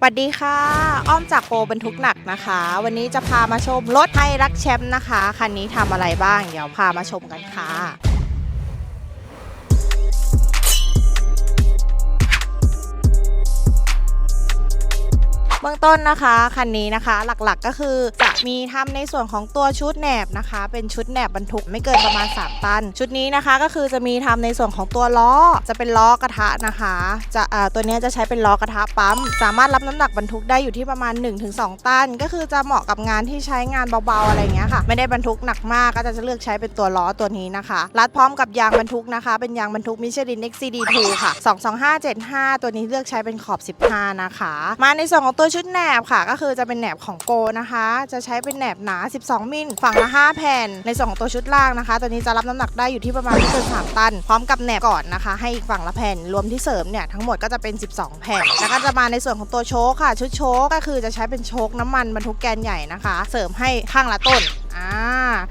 สวัสดีค่ะ อ้อมจากโปรบรรทุกหนักนะคะ วันนี้จะพามาชมรถไฮรักแชมป์นะคะ คันนี้ทำอะไรบ้าง เดี๋ยวพามาชมกันค่ะ บื้องต้นนะคะคันนี้นะคะหลักๆก็คือจะมีทำในส่วนของตัวชุดแหนบนะคะ เป็นชุดแหนบบรรทุกไม่เกินประมาณ 3 ตัน ชุดนี้นะคะก็คือจะมีทำในส่วนของตัวล้อจะเป็นล้อกระทะนะคะ จะอ่าตัวนี้จะใช้เป็นล้อกระทะปั๊ม สามารถรับน้ำหนักบรรทุกได้อยู่ที่ประมาณ 1-2 ตัน ก็คือจะเหมาะกับงานที่ใช้งานเบาๆอะไรเงี้ยค่ะ ไม่ได้บรรทุกหนักมากก็จะเลือกใช้เป็นตัวล้อตัวนี้นะคะรัดพร้อมกับยางบรรทุกนะคะ เป็นยางบรรทุกมิชลิน XCD2 ค่ะ 22575 ตัวนี้เลือกใช้เป็นขอบ 15 นะคะ มาในส่วนของตัวชุดแหนบค่ะ ก็คือจะเป็นแหนบของโกนะคะ จะใช้เป็นแหนบหนา 12 มิลฝั่งละ 5 แผ่น ในส่วนของตัวชุดล่างนะคะ ตัวนี้จะรับน้ำหนักได้อยู่ที่ประมาณไม่เกิน3ตัน พร้อมกับแหนบก่อนนะคะ ให้อีกฝั่งละแผ่น รวมที่เสริมเนี่ยทั้งหมดก็จะเป็น 12 แผ่น แล้วก็จะมาในส่วนของตัวโชคค่ะ ชุดโชคก็คือจะใช้เป็นโชคน้ำมันบรรทุกแกนใหญ่นะคะ เสริมให้ข้างละต้น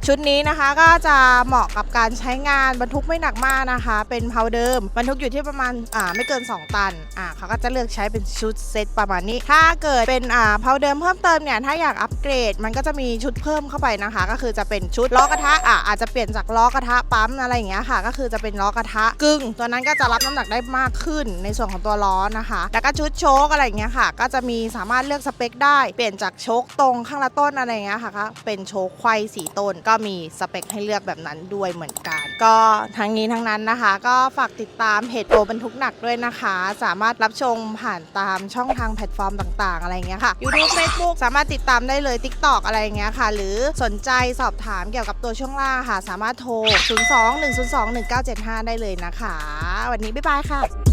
ชุดนี้นะคะก็จะเหมาะกับการใช้งานบรรทุกไม่หนักมากนะคะ เป็นเพาเดิม บรรทุกอยู่ที่ประมาณอ่าไม่เกิน 2 ตันอ่าเขาก็จะเลือกใช้เป็นชุดเซตประมาณนี้ ถ้าเกิดเป็นอ่าเพาเดิมเพิ่มเติมเนี่ยถ้าอยากอัปเกรด มันก็จะมีชุดเพิ่มเข้าไปนะคะ ก็คือจะเป็นชุดล้อกระทะอ่าอาจจะเปลี่ยนจากล้อกระทะปั๊มอะไรอย่างเงี้ยค่ะ ก็คือจะเป็นล้อกระทะกึ่งตัวนั้นก็จะรับน้ำหนักได้มากขึ้นในส่วนของตัวล้อนะคะ แล้วก็ชุดโช๊คอะไรอย่างเงี้ยค่ะ ก็จะมีสามารถเลือกสเปคได้เปลี่ยนจากโช๊คตรงข้างละต้นอะไรอย่างเงี้ยค่ะก็เป็นโชคควายสีต้น ก็มีสเปคให้เลือกแบบนั้นด้วยเหมือนกัน ก็ทั้งนี้ทั้งนั้นนะคะ ก็ฝากติดตามเพจโโปรบรรทุกหนักด้วยนะคะ สามารถรับชมผ่านตามช่องทางแพลตฟอร์มต่างๆ อะไรเงี้ยค่ะ YouTube Facebook สามารถติดตามได้เลย TikTok อะไรเงี้ยค่ะ หรือสนใจสอบถามเกี่ยวกับตัวช่วงล่างค่ะ สามารถโทร 02 102 1975 ได้เลยนะคะ วันนี้บ๊ายบายค่ะ